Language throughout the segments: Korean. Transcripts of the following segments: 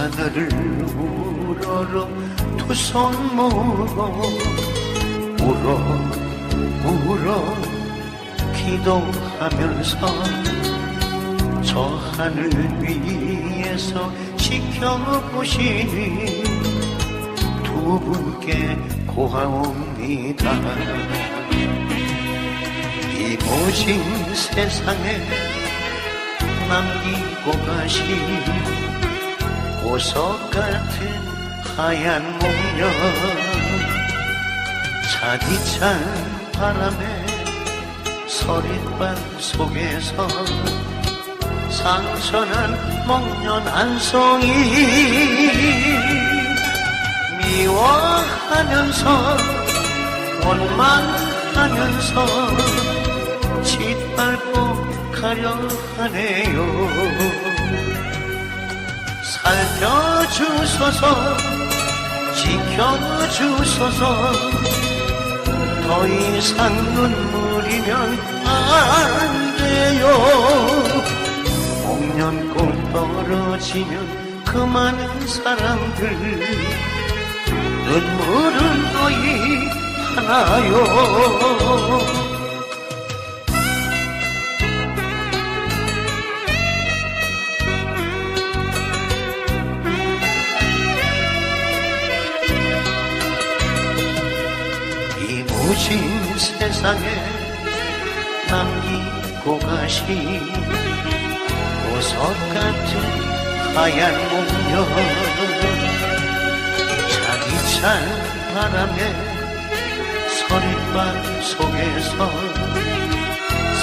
하늘을 우러러 두 손 모으고 울어 울어 기도하면서 저 하늘 위에서 지켜보시니 두 분께 고하옵니다. 이 모진 세상에 남기고 가신 보석 같은 하얀 목련 차디찬 바람에 서릿밤 속에서 상선한 목련 한 송이 미워하면서 원망하면서 짓밟고 가려 하네요 살펴주소서 지켜주소서. 더 이상 눈물이면 안 돼요. 목련 꽃 떨어지면 그 많은 사람들. 눈물은 거의 하나요 이 모진 세상에 남기고 가신 보석 같은 하얀 목련 차디찬 바람에 서릿밤 속에서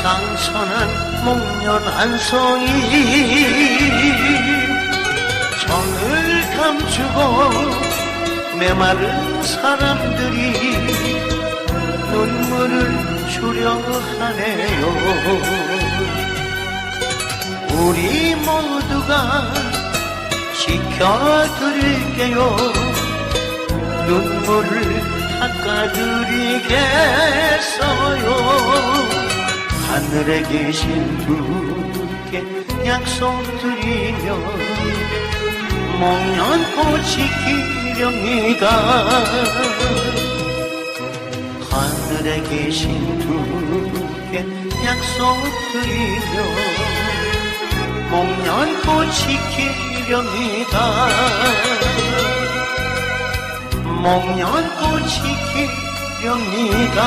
상선한 목련 한 송이 정을 감추고 메마른 사람들이 주려 하네요. 우리 모두가 지켜드릴게요. 눈물을 닦아드리겠어요. 하늘에 계신 분께 약속드리며 목련꽃 지키렵니다 하늘에 계신 분께 약속드리며 목련꽃 지키렵니다. 목련꽃 지키렵니다